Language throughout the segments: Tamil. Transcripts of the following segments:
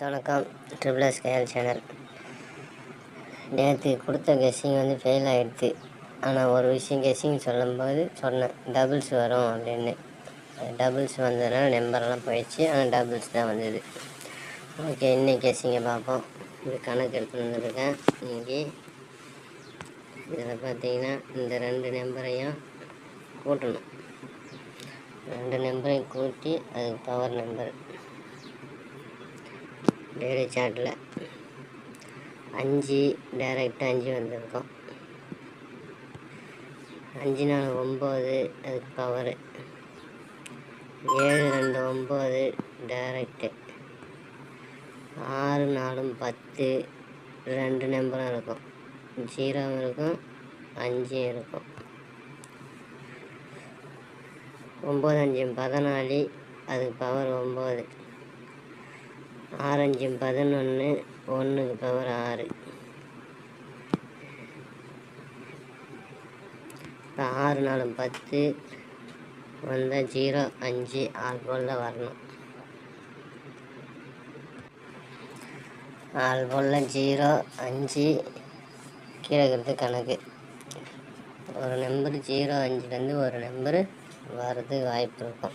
ட்ரிபிள் எஸ் கேஎல் சேனல் நேற்று கொடுத்த கெஸ்ஸிங் வந்து ஃபெயில் ஆகிடுது ஆனால் ஒரு விஷயம் கெஸ்ஸிங் சொல்லும்போது சொன்னேன் டபுள்ஸ் வரும் அப்படின்னு. டபுள்ஸ் வந்ததுனால நம்பர்லாம் போயிடுச்சு. ஆனால் டபுள்ஸ் தான் வந்தது. ஓகே இன்னைக்கு கெஸ்ஸிங்கை பார்ப்போம். இது கணக்கு எடுத்துகிட்டு வந்துருக்கேன். இன்னைக்கு இதில் பார்த்தீங்கன்னா இந்த ரெண்டு நம்பரையும் கூட்டணும். ரெண்டு நம்பரையும் கூட்டி அதுக்கு பவர் நம்பர் டெய்லி சார்ட்டில் அஞ்சு டைரெக்டாக அஞ்சு வந்திருக்கோம். அஞ்சு நாலு ஒம்பது அதுக்கு பவரு ஏழு ரெண்டு ஒம்பது டைரக்டு ஆறு நாலும் பத்து ரெண்டு நம்பரும் இருக்கும். ஜீரோவும் இருக்கும் அஞ்சும் இருக்கும். ஒம்பது அஞ்சு பதினாலு அதுக்கு பவர் ஒம்பது. ஆரஞ்சும் பதினொன்று ஒன்றுக்கு பவர் ஆறு. இப்போ ஆறு நாலும் பத்து வந்தால் ஜீரோ அஞ்சு ஆல்போலில் வரணும். ஆல்போலில் போல் ஜீரோ அஞ்சு கீழே இருக்கிறது கணக்கு. ஒரு நம்பர் ஜீரோ அஞ்சுலேருந்து ஒரு நம்பரு வர்றதுக்கு வாய்ப்பு இருக்கும்.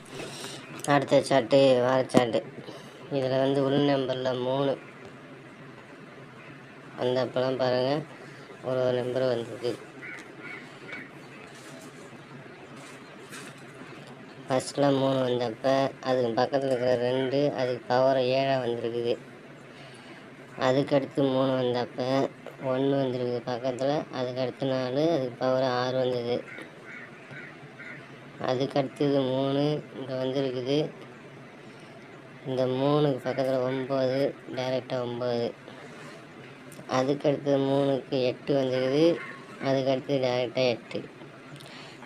அடுத்த சாட்டு வார சாட்டு இதில் வந்து உள் நம்பரில் மூணு. வந்தப்பெல்லாம் பாருங்கள் ஒரு ஒரு நம்பர் வந்தது ஃபஸ்ட்டில் மூணு வந்தப்போ அதுக்கு பக்கத்தில் இருக்கிற ரெண்டு அதுக்கு பவர் ஏழாக வந்திருக்குது. அதுக்கடுத்து மூணு வந்தப்போ ஒன்று வந்திருக்குது பக்கத்தில் அதுக்கடுத்து நாலு அதுக்கு பவர் ஆறு வந்தது. அதுக்கு அடுத்தது மூணு இங்கே வந்திருக்குது. இந்த மூணுக்கு பக்கத்தில் ஒம்பது டைரெக்டாக ஒம்பது. அதுக்கு அடுத்தது மூணுக்கு எட்டு வந்துருக்குது. அதுக்கு அடுத்தது டைரெக்டாக எட்டு.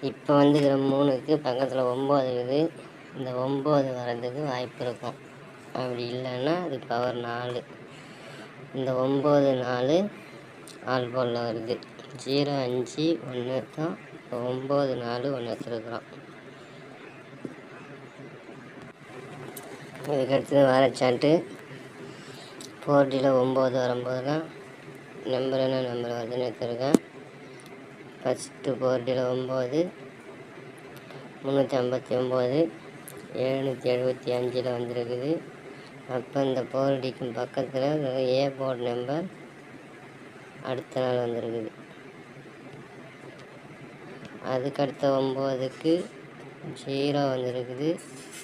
இப்போ வந்துக்கிற மூணுக்கு பக்கத்தில் ஒம்பது இருக்குது. இந்த ஒம்பது வர்றதுக்கு வாய்ப்பு இருக்கும். அப்படி இல்லைன்னா அது பவர் நாலு. இந்த ஒம்பது நாலு ஆல் போலில் வருது. ஜீரோ அஞ்சு ஒன்று தான். இப்போ ஒம்பது நாலு ஒன்று வச்சுருக்குறோம். இதுக்கு அடுத்தது வர சாட்டு ஃபோர் டியில் ஒம்பது வரும்போது தான் நம்பர் என்ன நம்பர் வருதுன்னு எடுத்துருக்கேன். ஃபஸ்ட்டு ஃபோர் டியில் ஒம்பது முந்நூற்றி ஐம்பத்தி ஒம்பது எழுநூற்றி எழுபத்தி அஞ்சில் வந்திருக்குது. அப்போ இந்த ஃபோர் டிக்கும் பக்கத்தில் ஏ போர்டு நம்பர் அடுத்த நாள் வந்திருக்குது. அதுக்கடுத்த ஒம்போதுக்கு ஜீரோ வந்துருக்குது.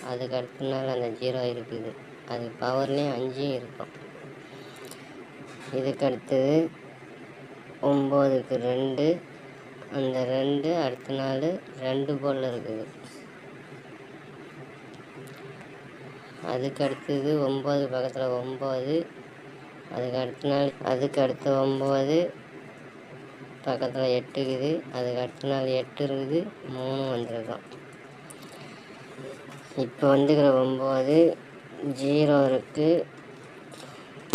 அதுக்கு அடுத்த நாள் அந்த ஜீரோ இருக்குது. அது பவர்லேயும் அஞ்சும் இருக்கும். இதுக்கு அடுத்தது ஒம்போதுக்கு ரெண்டு அந்த ரெண்டு அடுத்த நாள் ரெண்டு போல் இருக்குது. அதுக்கு அடுத்தது ஒம்பது பக்கத்தில் ஒம்பது அதுக்கு அடுத்த நாள் அதுக்கு அடுத்த ஒம்பது பக்கத்தில் எட்டு இருக்குது. அதுக்கு அடுத்த நாள் எட்டு இருக்குது. மூணு வந்திருக்கும். இப்போ வந்துக்கிற ஒம்பது ஜீரோ இருக்குது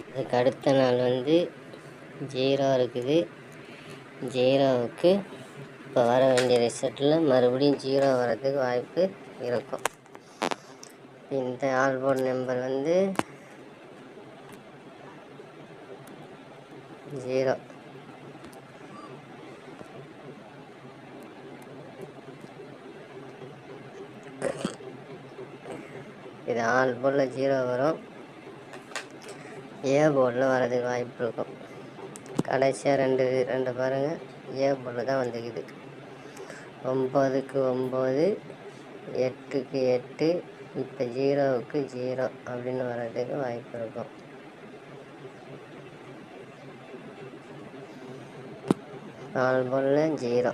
அதுக்கு அடுத்த நாள் வந்து ஜீரோ இருக்குது. ஜீரோவுக்கு இப்போ வர வேண்டிய ரிசல்ட்டில் மறுபடியும் ஜீரோ வர்றதுக்கு வாய்ப்பு இருக்கும். இந்த ஆல்போர்ட் நம்பர் வந்து ஜீரோ. இது ஆல் போர்டில் ஜீரோ வரும். ஏ போர்டில் வர்றதுக்கு வாய்ப்பு இருக்கும். கடைசியாக ரெண்டு ரெண்டு பாருங்கள் ஏ போர்டில் தான் வந்துக்குது ஒம்பதுக்கு ஒம்பது எட்டுக்கு எட்டு இப்போ ஜீரோவுக்கு ஜீரோ அப்படின்னு வர்றதுக்கு வாய்ப்பு இருக்கும். நாலு போர்டில் ஜீரோ.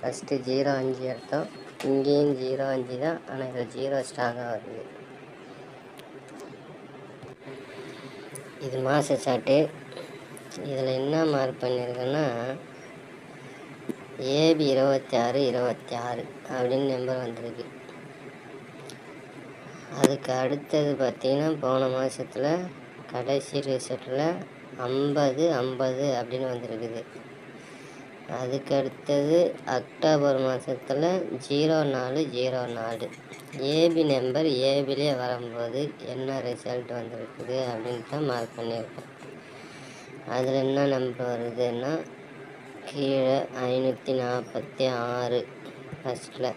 ஃபஸ்ட்டு ஜீரோ அஞ்சு எடுத்தோம். இங்கேயும் ஜீரோ அஞ்சு தான். ஆனால் இதில் ஜீரோ ஸ்ட்ராங்காக வருது. இது மாத சாட்டு. இதில் என்ன மார்க் பண்ணியிருக்கேன்னா ஏபி இருபத்தி ஆறு இருபத்தி ஆறு அப்படின்னு நம்பர் வந்திருக்கு. அதுக்கு அடுத்தது பார்த்திங்கன்னா போன மாதத்தில் கடைசி ரிசல்ட்டில் ஐம்பது ஐம்பது அப்படின்னு வந்திருக்குது. அதுக்கடுத்தது அக்டோபர் மாதத்தில் ஜீரோ நாலு ஜீரோ நாலு. ஏபி நம்பர் ஏபிலே வரும்போது என்ன ரிசல்ட் வந்திருக்குது அப்படின்னு தான் மார்க் பண்ணியிருக்கேன் அதில் என்ன நம்பர் வருதுன்னா கீழே ஐநூற்றி நாற்பத்தி ஆறு ஃபஸ்ட்டில்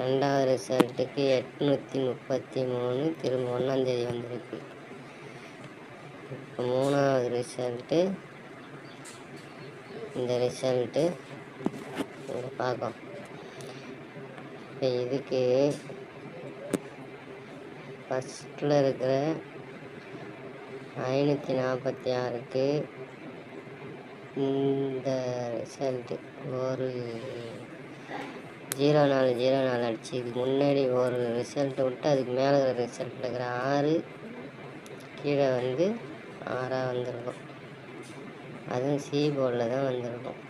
ரெண்டாவது ரிசல்ட்டுக்கு எட்நூற்றி முப்பத்தி மூணு திரும்ப ஒன்றாந்தேதி வந்திருக்கு. இப்போ மூணாவது ரிசல்ட்டு இந்த ரிசல்ட்டு இங்கே பார்க்கும் இப்போ இதுக்கு ஃபஸ்ட்டில் இருக்கிற ஐநூற்றி நாற்பத்தி ஆறுக்கு இந்த ரிசல்ட்டு ஒரு ஜீரோ நாலு ஜீரோ நாலு அடிச்சு இதுக்கு முன்னாடி ஒரு ரிசல்ட்டை விட்டு அதுக்கு மேலே இருக்கிற ரிசல்ட்டில் இருக்கிற ஆறு கீழே வந்து ஆறாக வந்திருக்கும். அதுவும் சி போர்டில் தான் வந்திருக்கும்.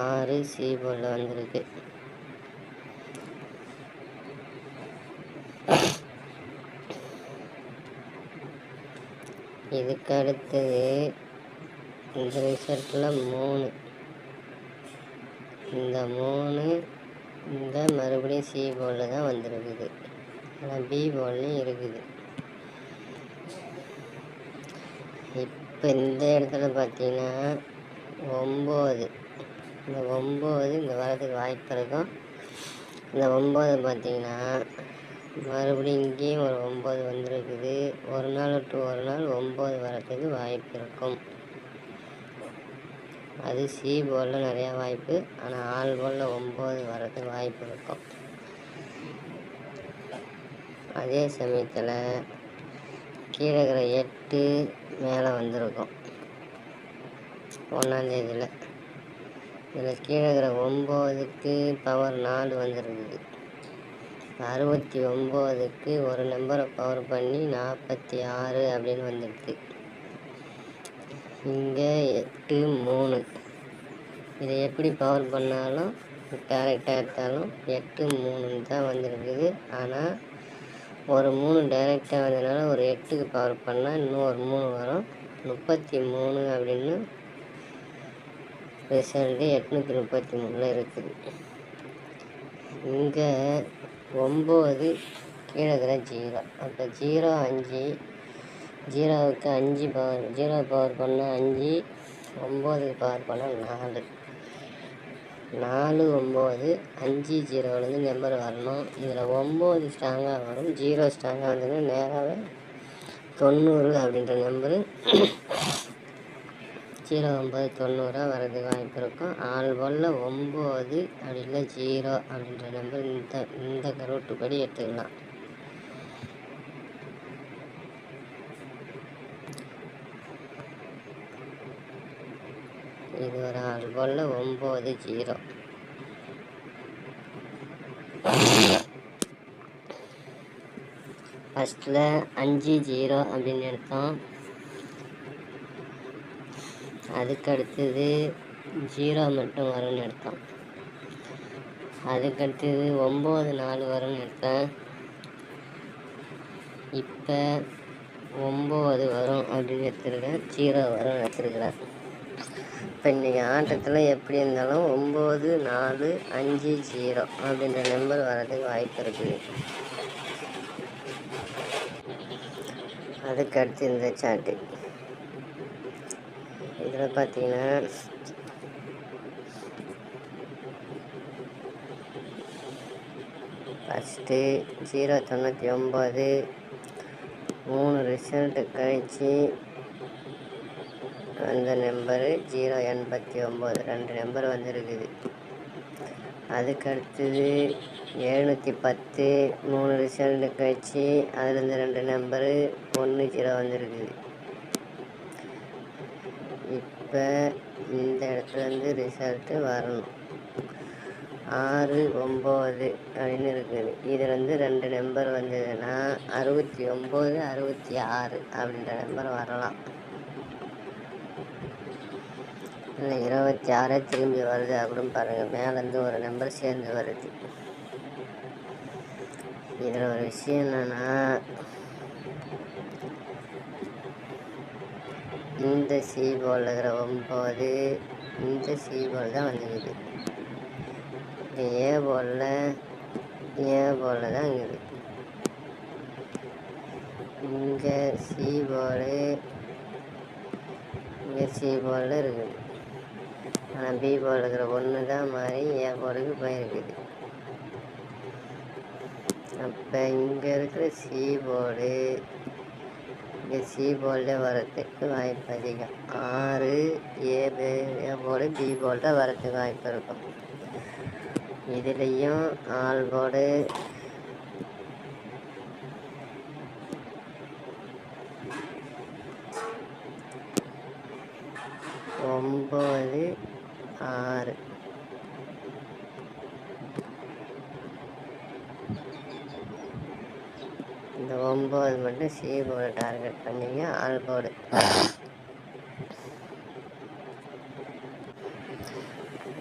ஆறு சி போர்டில் வந்திருக்கு. இதுக்கு அடுத்தது இந்த ரிசல்ட்டில் மூணு. இந்த மூணு இந்த மறுபடியும் சி போர்டில் தான் வந்திருக்குது. ஆனால் பி இருக்குது. இப்போ இந்த இடத்துல பார்த்தீங்கன்னா ஒம்பது. இந்த ஒம்பது இந்த வரதுக்கு வாய்ப்பு இருக்கும். இந்த ஒம்பது பார்த்தீங்கன்னா மறுபடியும் இங்கேயும் ஒரு ஒம்பது வந்திருக்குது. ஒரு நாள் டு ஒரு நாள் ஒம்பது வரத்துக்கு வாய்ப்பு இருக்கும். அது சி போலில் நிறையா வாய்ப்பு ஆனால் ஆள் போலில் ஒம்பது வரதுக்கு வாய்ப்பு இருக்கும். அதே சமயத்தில் கீழே இருக்கிற எட்டு மேலே வந்திருக்கும். ஒன்றாந்தேதியில் இதில் கீழே இருக்கிற ஒம்போதுக்கு பவர் நாலு வந்துருக்குது. அறுபத்தி ஒம்போதுக்கு ஒரு நம்பரை பவர் பண்ணி நாற்பத்தி ஆறு அப்படின்னு வந்துடுது இங்கே எட்டு மூணு. இதை எப்படி பவர் பண்ணாலும் டேரெக்டாக எடுத்தாலும் எட்டு மூணுன்னு தான் வந்திருக்குது. ஆனால் ஒரு மூணு டைரெக்டாக வந்ததுனால ஒரு எட்டுக்கு பவர் பண்ணால் இன்னும் ஒரு மூணு வரும். முப்பத்தி மூணு அப்படின்னு ரிசல்ட்டு எட்நூற்றி முப்பத்தி மூணில் இருக்குது. இங்கே ஒம்பது கீழே இருக்கிற ஜீரோ அப்போ ஜீரோ அஞ்சு ஜீரோவுக்கு அஞ்சு பவர் ஜீரோ பவர் பண்ணால் அஞ்சு ஒம்போதுக்கு பவர் பண்ணால் நாலு. நாலு ஒம்பது அஞ்சு ஜீரோலேருந்து நம்பர் வரணும். இதில் ஒம்பது ஸ்ட்ராங்காக வரும். ஜீரோ ஸ்ட்ராங்காக வந்ததுன்னா நேராகவே தொண்ணூறு அப்படின்ற நம்பரு ஜீரோ ஒம்பது தொண்ணூறாக வரதுக்கு வாய்ப்பு இருக்கும். ஆள் போல் ஒம்பது அப்படி இல்லை ஜீரோ அப்படின்ற நம்பர் இந்த இந்த கருவட்டு படி எடுத்துக்கலாம். இது ஒரு ஆள் போல் ஒம்பது ஜீரோ. ஃபஸ்ட்டில் அஞ்சு ஜீரோ அப்படின்னு எடுத்தோம். அதுக்கடுத்தது ஜீரோ மட்டும் வரும்னு எடுத்தோம். அதுக்கடுத்தது ஒம்பது நாலு வரும்னு எடுத்தேன். இப்போ ஒம்பது வரும் அப்படின்னு எடுத்துருக்கேன். ஜீரோ வரும் எடுத்துருக்கிறேன் இப்போ இன்றைக்கி ஆட்டத்தில் எப்படி இருந்தாலும் ஒம்பது நாலு அஞ்சு ஜீரோ அப்படின்ற நம்பர் வர்றதுக்கு வாய்ப்பு இருக்குது அதுக்கு அடுத்து இந்த சாட்டு இதில் பார்த்தீங்கன்னா ஃபஸ்ட்டு ஜீரோ தொண்ணூற்றி ஒம்பது மூணு ரிசல்ட்டு கழிச்சு அந்த நம்பரு ஜீரோ எண்பத்தி ஒம்பது. ரெண்டு நம்பர் வந்துருக்குது. அதுக்கடுத்தது எழுநூற்றி பத்து. மூணு ரிசல்ட்டு கழிச்சு அதுலேருந்து ரெண்டு நம்பரு ஒன்று ஜீரோ வந்துருக்குது. இப்போ இந்த இடத்துலேருந்து ரிசல்ட்டு வரணும். ஆறு ஒம்பது அப்படின்னு இருக்குது. இதுலேருந்து வந்து ரெண்டு நம்பர் வந்ததுன்னா அறுபத்தி ஒம்பது அறுபத்தி ஆறு அப்படின்ற நம்பர் வரலாம். இல்லை இருபத்தி ஆறே திரும்பி வருது. அப்படின்னு பாருங்கள் மேலேருந்து ஒரு நம்பர் சேர்ந்து வருது. இதில் ஒரு விஷயம் என்னென்னா இந்த சி போல் இருக்கிற ஒம்பது இந்த சி போல் தான் வந்துக்குது இந்த ஏ போலில் ஏ போலில் தான் இருக்குது. இங்கே சி போர்டு இங்கே சி போர்டில் இருக்குது. ஆனால் பி போர்டில் இருக்கிற ஒன்று தான் மாறி ஏ போர்டுக்கு போயிருக்குது. அப்போ இங்கே இருக்கிற சி போர்டு இங்கே சி போர்டில் வரத்துக்கு வாய்ப்பு அதிகம். ஆறு ஏ ஏ போர்டு பி போர்டில் வரத்துக்கு வாய்ப்பு இருக்கும். இதுலேயும் ஆல் போர்டு ஒம்பது ஆறு இந்த ஒம்பது மட்டும் சி போர்டு டார்கெட் பண்ணிங்க ஆல் போர்டு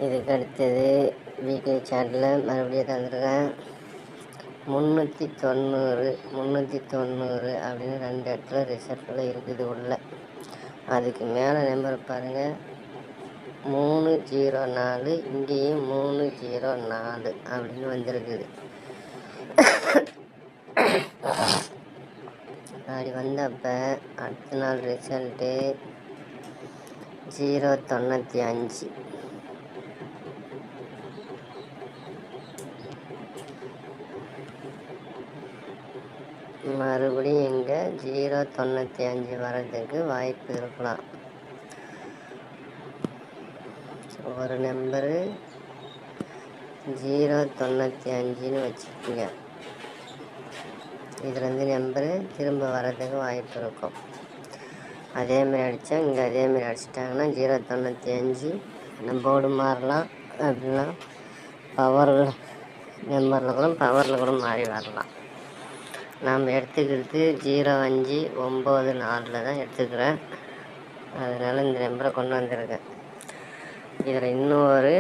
இதுக்கு அடுத்தது வீக்லி சார்ட்டில் மறுபடியும் தந்துருக்கேன். முந்நூற்றி தொண்ணூறு முந்நூற்றி தொண்ணூறு அப்படின்னு ரெண்டு இடத்துல ரிசல்ட்டில் இருக்குது உள்ள. அதுக்கு மேலே நம்பர் பாருங்கள் மூணு ஜீரோ நாலு இங்கேயும் மூணு ஜீரோ நாலு அப்படின்னு வந்திருக்குது அப்படி வந்தப்போ அடுத்த நாள் ரிசல்ட்டு ஜீரோ தொண்ணூற்றி அஞ்சு. மறுபடியும் இங்கே ஜீரோ தொண்ணூற்றி அஞ்சு வர்றதுக்கு வாய்ப்பு இருக்கலாம். ஒரு நம்பரு ஜீரோ தொண்ணூற்றி அஞ்சுன்னு வச்சுக்கோங்க. இதுலேருந்து நம்பரு திரும்ப வர்றதுக்கு வாய்ப்பு இருக்கும். அதேமாரி அடித்தா இங்கே அதேமாரி அடிச்சிட்டாங்கன்னா ஜீரோ தொண்ணூற்றி அஞ்சு நம்ம போர்டு மாறலாம். அப்படின்னா பவர் நம்பரில் கூட பவரில் கூட மாறி வரலாம். நாம் எடுத்துக்கிறது ஜீரோ அஞ்சு ஒம்பது நாலில் தான் எடுத்துக்கிறேன். அதனால் இந்த நம்பரை கொண்டு வந்திருக்கேன் இதில் இன்னொரு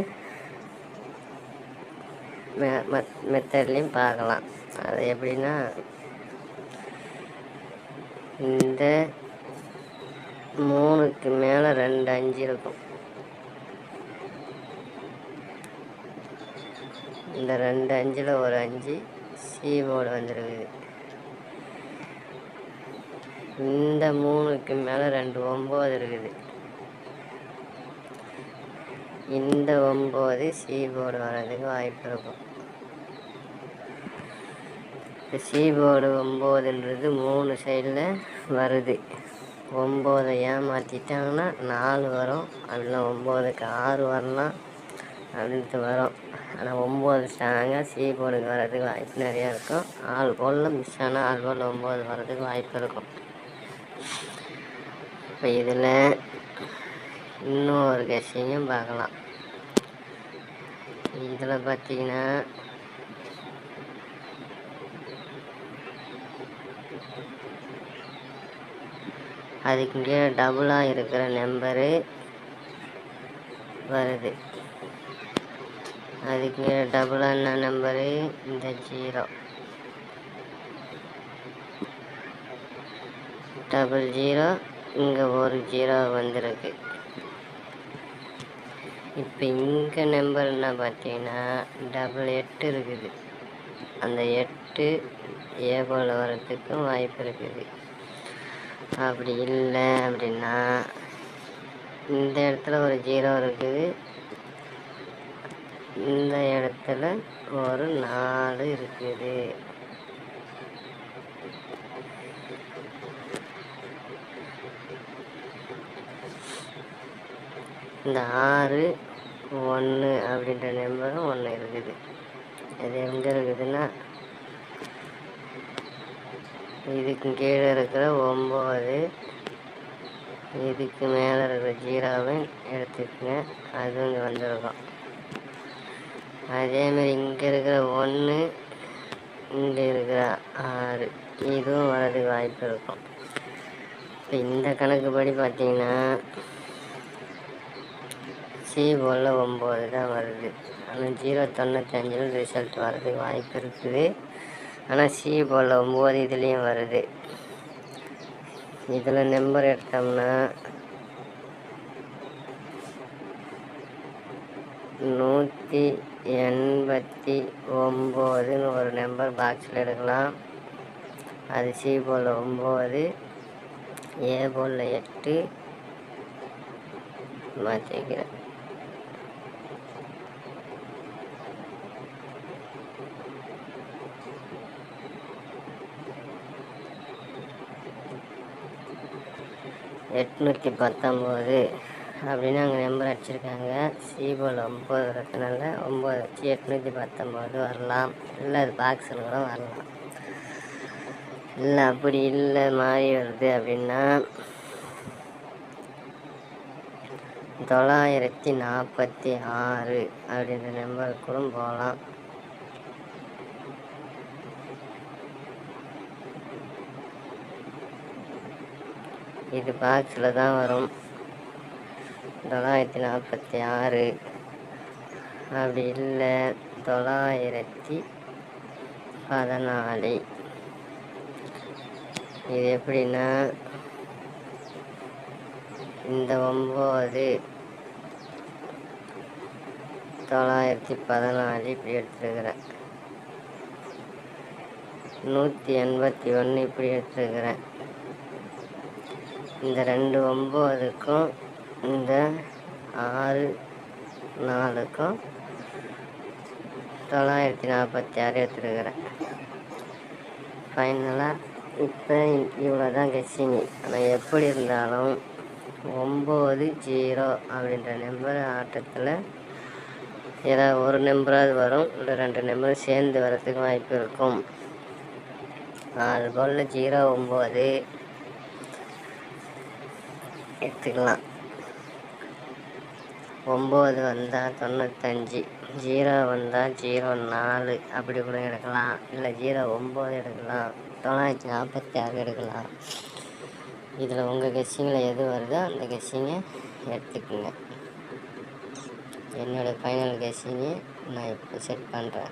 மெ மெத்தட்லேயும் பார்க்கலாம். அது எப்படின்னா இந்த மூணுக்கு மேலே ரெண்டு அஞ்சு இருக்கும். இந்த ரெண்டு அஞ்சில் ஒரு அஞ்சு சி போர்டு வந்துருக்குது. இந்த மூணுக்கு மேலே ரெண்டு ஒம்பது இருக்குது. இந்த ஒம்பது சி போர்டு வர்றதுக்கு வாய்ப்பு இருக்கும். இந்த சி போர்டு ஒம்போதுன்றது மூணு சைடில் வருது. ஒம்போதை ஏமாற்றிட்டாங்கன்னா நாலு வரும். அப்படின்னா ஒம்போதுக்கு ஆறு வரலாம் அப்படின்ட்டு வரும். ஆனால் ஒம்பது ஸ்ட்ராங்காக சீபோர்டுக்கு வர்றதுக்கு வாய்ப்பு நிறையா இருக்கும். ஆள் போலில் மிஸ் ஆனால் ஆள் போல் ஒம்பது வர்றதுக்கு வாய்ப்பு இருக்கும். இப்போ இதில் இன்னும் ஒரு கட்சியும் பார்க்கலாம். இதில் பார்த்தீங்கன்னா அதுக்கு கீழே டபுளாக இருக்கிற நம்பரு வருது. அதுக்கு டபுளாக என்ன நம்பரு இந்த ஜீரோ டபுள் ஜீரோ இங்கே ஒரு ஜீரோ வந்திருக்கு. இப்போ இங்கே நம்பர்னா பார்த்தீங்கன்னா டபுள் எட்டு இருக்குது. அந்த எட்டு ஏ போல் வரத்துக்கும் வாய்ப்பு இருக்குது. அப்படி இல்லை அப்படின்னா இந்த இடத்துல ஒரு ஜீரோ இருக்குது. இந்த இடத்துல ஒரு நாலு இருக்குது. இந்த ஆறு ஒன்று அப்படின்ற நம்பரும் ஒன்று இருக்குது. இது எங்கே இருக்குதுன்னா இதுக்கு கீழே இருக்கிற ஒம்பது இதுக்கு மேலே இருக்கிற ஜீரோவை எடுத்துக்கங்க. அது இங்கே வந்துருக்கும். அதேமாரி இங்கே இருக்கிற ஒன்று இங்கே இருக்கிற ஆறு. இதுவும் வரதுக்கு வாய்ப்பு இருக்கும். இப்போ இந்த கணக்குப்படி பார்த்தீங்கன்னா சி போல் ஒம்பது தான் வருது. ஆனால் ஜீரோ தொண்ணூத்தஞ்சில் ரிசல்ட் வர்றதுக்கு வாய்ப்பு இருக்குது. ஆனால் சி போல் ஒம்பது இதுலேயும் வருது. இதில் நம்பர் எடுத்தோம்னா நூற்றி எண்பத்தி ஒம்போதுன்னு ஒரு நம்பர் பாக்ஸில் எடுக்கலாம். அது சி போல் ஒம்பது ஏ போல் எட்டு மாற்றிக்கிறேன் எட்நூற்றி பத்தொம்போது அப்படின்னு அங்கே நம்பர் அடிச்சிருக்காங்க. சீபோல் ஒம்பது இருக்கிறதுனால ஒம்பது வச்சு எட்நூற்றி பத்தொம்போது வரலாம். இல்லை அது பாக்ஸில் கூட வரலாம். இல்லை அப்படி இல்லை மாறி வருது அப்படின்னா தொள்ளாயிரத்தி நாற்பத்தி ஆறு அப்படின்ற நம்பருக்கு கூட போகலாம் இது பாக்ஸில் தான் வரும். தொள்ளாயிரத்தி நாற்பத்தி ஆறு அப்படி இல்லை தொள்ளாயிரத்தி பதினாலு இது எப்படின்னா இந்த ஒம்பது தொள்ளாயிரத்தி பதினாலு இப்படி எடுத்துருக்கிறேன். நூற்றி எண்பத்தி ஒன்று இப்படி எடுத்துருக்கிறேன். இந்த ரெண்டு ஒம்போதுக்கும் இந்த ஆறு நாலுக்கும் தொள்ளாயிரத்தி நாற்பத்தி ஆறு எடுத்துருக்குறேன் ஃபைனலாக இப்போ இவ்வளோ தான் கட்சினி. ஆனால் எப்படி இருந்தாலும் ஒம்பது ஜீரோ அப்படின்ற நம்பர் ஆட்டத்தில் ஏதாவது ஒரு நம்பராவது வரும் இல்லை ரெண்டு நம்பர் சேர்ந்து வரத்துக்கு வாய்ப்பு இருக்கும். நாலு கோலில் ஜீரோ ஒம்பது எடுத்துக்கலாம் ஒம்பது வந்தால் தொண்ணூத்தஞ்சு ஜீரோ வந்தால் ஜீரோ நாலு அப்படி கூட எடுக்கலாம். இல்லை ஜீரோ ஒம்பது எடுக்கலாம். தொள்ளாயிரத்தி நாற்பத்தி ஆறு எடுக்கலாம். இதில் உங்கள் கெஸ்ஸிங்கில் எது வருதோ அந்த கெஸ்ஸிங்கை எடுத்துக்கோங்க. என்னோடய ஃபைனல் கெஸ்ஸிங்கு நான் இப்போ செட் பண்ணுறேன்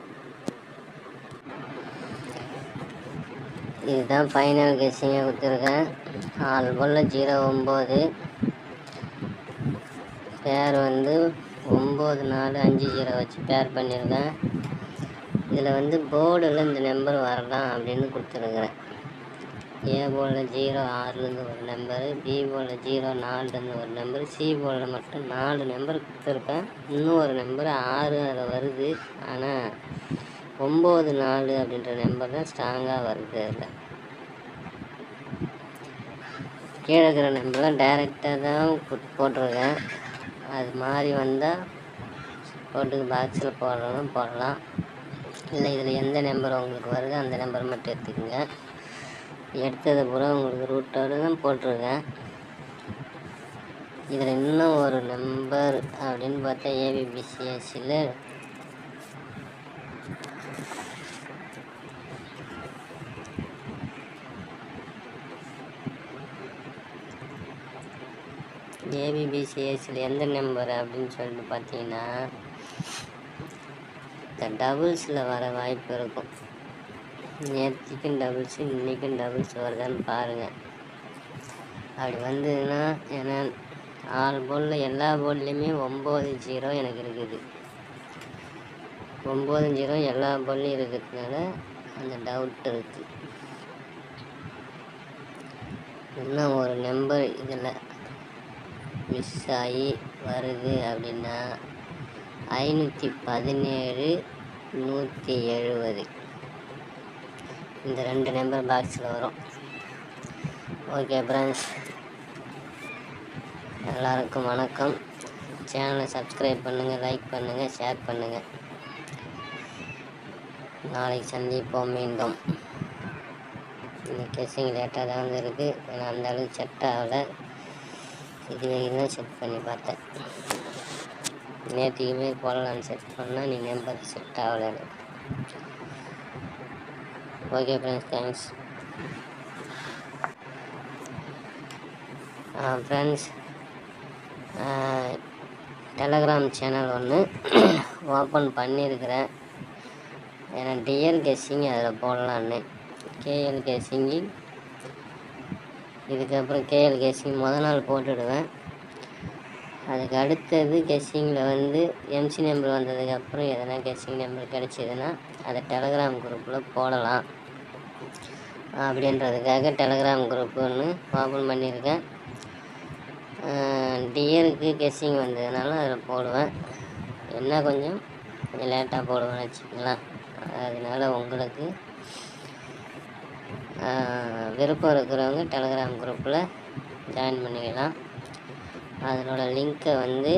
இதுதான் ஃபைனல் கெஸ்ஸிங்கை கொடுத்துருக்கேன். ஆல் போல் ஜீரோ ஒம்பது பேர் வந்து ஒம்பது நாலு அஞ்சு ஜீரோ வச்சு பேர் பண்ணியிருக்கேன். இதில் வந்து போர்டில் இந்த நம்பர் வரலாம் அப்படின்னு கொடுத்துருக்குறேன். ஏ போர்டில் ஜீரோ ஆறுலேருந்து ஒரு நம்பரு பி போர்டில் ஜீரோ நாலுலேருந்து ஒரு நம்பர் சி போர்டில் மட்டும் நாலு நம்பர் கொடுத்துருக்கேன் இன்னும் ஒரு நம்பர் ஆறு அதில் வருது. ஆனால் ஒம்பது நாலு அப்படின்ற நம்பர் தான் ஸ்ட்ராங்காக வருது அதில். கீழே இருக்கிற நம்பர்லாம் டைரெக்டாக தான் போட்டிருக்கேன். அது மாதிரி வந்தால் போட்டு பாக்ஸில் போடணும் போடலாம். இல்லை இதில் எந்த நம்பர் உங்களுக்கு வருதோ அந்த நம்பர் மட்டும் எடுத்துக்கோங்க. எடுத்தது பூரா உங்களுக்கு ரூட்டோடு தான் போட்டிருக்கேன். இதில் இன்னும் ஒரு நம்பர் அப்படின்னு பார்த்தா ஏபிபிசிஎஸ்சியில் ஏபிபிசிஎஸ்சில் எந்த நம்பர் அப்படின்னு சொல்லிட்டு பார்த்தீங்கன்னா இந்த டபுள்ஸில் வர வாய்ப்பு இருக்கும். நேற்றுக்கும் டபுள்ஸ் இன்றைக்கும் டபுள்ஸ் வருதான்னு பாருங்கள் அப்படி வந்ததுன்னா ஏன்னா ஆறு போலில் எல்லா போல்லையுமே ஒம்பது ஜீரோ எனக்கு இருக்குது. ஒம்பது ஜீரோ எல்லா போல்லையும் இருக்கிறதுனால அந்த டவுட் இருக்குது இன்னும் ஒரு நம்பர் இதில் மிஸ் ஆகி வருது அப்படின்னா ஐநூற்றி பதினேழு நூற்றி எழுபது இந்த ரெண்டு நம்பர் பாக்ஸில் வரும். ஓகே ஃப்ரெண்ட்ஸ் எல்லாருக்கும் வணக்கம். சேனலை சப்ஸ்கிரைப் பண்ணுங்கள் லைக் பண்ணுங்கள் ஷேர் பண்ணுங்கள் நாளைக்கு சந்திப்போம் மீண்டும். இந்த கேசிங் லேட்டாக தான் வந்திருக்கு. ஏன்னா அந்த அளவுக்கு செட் ஆகலை. இது வரைக்கும் செட் பண்ணி பார்த்தேன். நேற்றுக்குமே போடலான்னு செட் பண்ணால் நீ நம்பர் செட் ஆகலை எனக்கு okay friends thanks friends Telegram channel ஒன்று ஓப்பன் பண்ணியிருக்கிறேன். ஏன்னா டிஎல் கெஸ்ஸிங் அதில் போடலான்னு கேஎல் கெஸ்ஸிங்கு இதுக்கப்புறம் கேஎல் கெஸ்ஸிங் மொதல் நாள் போட்டுடுவேன். அதுக்கு அடுத்தது கெஸ்ஸிங்கில் வந்து எம்சி நம்பர் வந்ததுக்கப்புறம் எதனா கெஸ்ஸிங் நம்பர் கிடச்சிதுன்னா அதை டெலகிராம் குரூப்பில் போடலாம். அப்படின்றதுக்காக டெலகிராம் குரூப் ஒன்று ஓப்பன் பண்ணியிருக்கேன். டியருக்கு கெஸ்ஸிங் வந்ததுனால அதில் போடுவேன். என்ன கொஞ்சம் கொஞ்சம் லேட்டாக போடுவேன்னு வச்சுக்கலாம் அதனால் உங்களுக்கு விருப்பம் இருக்கிறவங்க டெலகிராம் குரூப்பில் ஜாயின் பண்ணிக்கலாம். அதனோட லிங்க்கை வந்து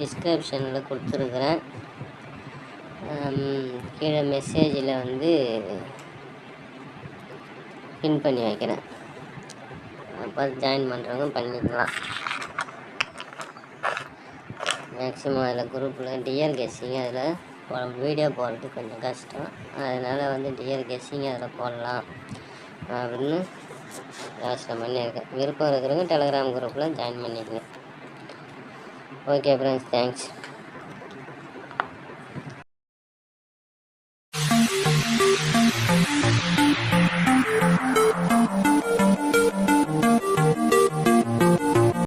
டிஸ்கிரிப்ஷனில் கொடுத்துருக்குறேன். கீழே மெசேஜில் வந்து பின் பண்ணி வைக்கிறேன். அப்போ ஜாயின் பண்ணுறவங்க பண்ணிக்கலாம். மேக்ஸிமம் அதில் குரூப்பில் டிஆர் கெஸ்ஸிங் அதில் வீடியோ போடுறது கொஞ்சம் கஷ்டம். அதனால் வந்து டியர் கெஸ்ஸிங் அதில் போடலாம் அப்படின்னு யோசனை பண்ணியிருக்கேன். விருப்பம் இருக்கிறவங்க டெலகிராம் குரூப்பில் ஜாயின் பண்ணிக்கங்க. Okay friends thanks